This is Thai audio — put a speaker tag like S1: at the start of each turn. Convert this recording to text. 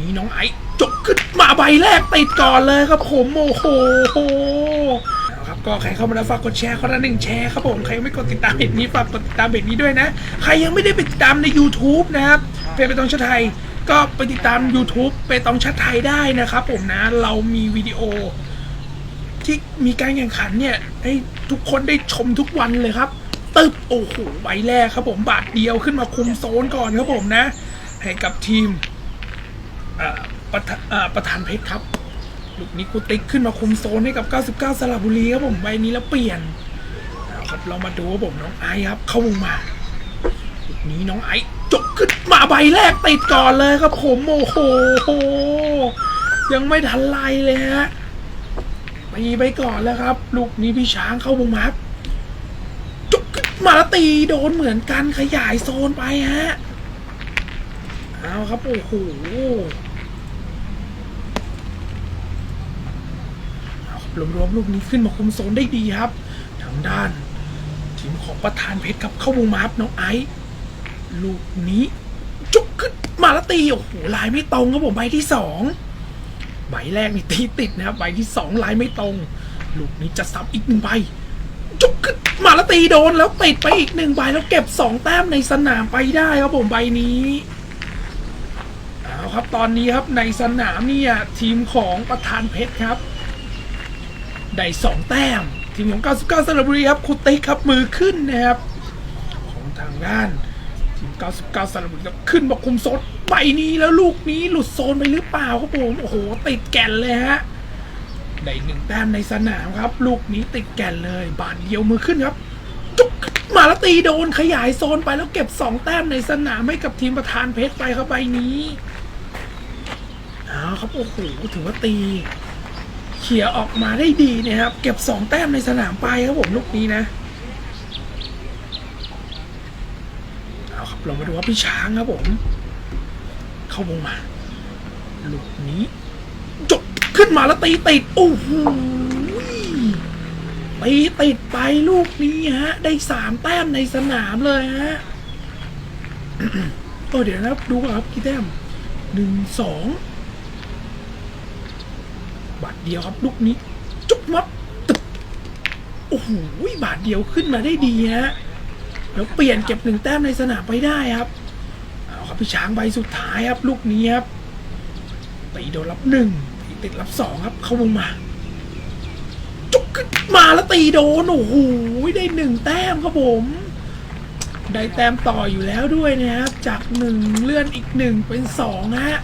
S1: นี้น้องไอจกขึ้นมาใบแรกติดก่อนเลยครับผมโอ้โหครับก็ใครเข้ามาแล้วฝากกดแชร์คนละหนึ่งแชร์ครับผมใครยังไม่กดติดตามเพจนี้ฝากกดติดตามเพจนี้ด้วยนะ ใครยังไม่ได้ไปติดตามใน YouTube นะครับเพจไปตองชาไทยก็ไปติดตาม YouTube ไปตองชาไทยได้นะครับผมนะเรามีวิดีโอ ที่มีการแข่งขันเนี่ยให้ทุกคนได้ชมทุกวันเลยครับตึบโอ้โหใบแรกครับผมบาทเดียวขึ้นมาคุมโซนก่อนครับผมนะ ให้กับทีม ประธานเอ่อประธานเพชรครับลูกนี้กูติ๊กขึ้นมาคุมโซนให้กับ 99 สระบุรีครับผมใบนี้แล้วเปลี่ยนเอาครับเรามาดูครับผมน้องไอครับ เข้าวงมาลูกนี้น้องไอจกขึ้นมาใบแรกติดก่อนเลยครับผมโอ้โหยังไม่ทันไรเลยฮะตีไปก่อนแล้วครับ ลูกนี้พี่ช้างเข้าวงมาครับจุกขึ้นมาแล้วตีโดนเหมือนกันขยายโซนไปฮะเอาครับโอ้โห เอาครับรวมๆลูกนี้ขึ้นมาคุมโซนได้ดีครับ ทางด้าน ทีมของประธานเพชรครับเข้าวงมาครับน้องไอซ์ลูกนี้จุกขึ้นมาแล้วตีโอ้โหลายไม่ตรงครับผมใบที่สองใบแรกนี่ตีติดนะครับใบที่สองลายไม่ตรง ลูกนี้จะซับอีกหนึ่งใบจุกขึ้นมาแล้วตีโดนแล้วติดไปอีกหนึ่งใบแล้วเก็บสองแต้มในสนามไปได้ครับผมใบนี้เอาครับตอนนี้ครับในสนามเนี่ยทีมของประธานเพชรครับ ได้สองแต้มทีมของ 99สระบุรีครับคุติครับมือขึ้นนะครับของทางด้านทีม 99สระบุรีครับขึ้นมาคุมโซนใบนี้แล้วลูกนี้หลุดโซนไปหรือเปล่าครับผมโอ้โหติดแก่นเลยฮะได้หนึ่งแต้มในสนามครับ ลูกนี้ติดแก่นเลย บาทเดียวมือขึ้นครับจุกมาแล้วตีโดนขยายโซนไปแล้วเก็บสองแต้มในสนามให้กับทีมประธานเพชรไปครับใบนี้เอาครับโอ้โหถือว่าตี เขี่ยออกมาได้ดีนะครับ เก็บสองแต้มในสนามไปครับผมลูกนี้นะเอาครับเรามาดูว่าพี่ช้างครับผม เข้าวงมาลูกนี้จบขึ้นมาแล้วตีติดโอ้โหตีติดไปลูกนี้ฮะ ได้สามแต้มในสนามเลยฮะโอ้เดี๋ยวนะครับดูครับกี่แต้มหนึ่งสอง เดียวครับลูกนี้จุกมัดตึกโอ้โหบาทเดียวขึ้นมาได้ดีฮะแล้วเปลี่ยนเก็บหนึ่งแต้มในสนามไปได้ครับเอาครับพี่ช้างใบสุดท้ายครับ ลูกนี้ครับตีโดนรับหนึ่งติดรับสองครับเข้าวงมาจุกขึ้นมาแล้วตีโดนโอ้โหได้หนึ่งแต้มครับผม ได้แต้มต่ออยู่แล้วด้วยนะครับ จากหนึ่งเลื่อนอีกหนึ่งเป็นสองนะฮะ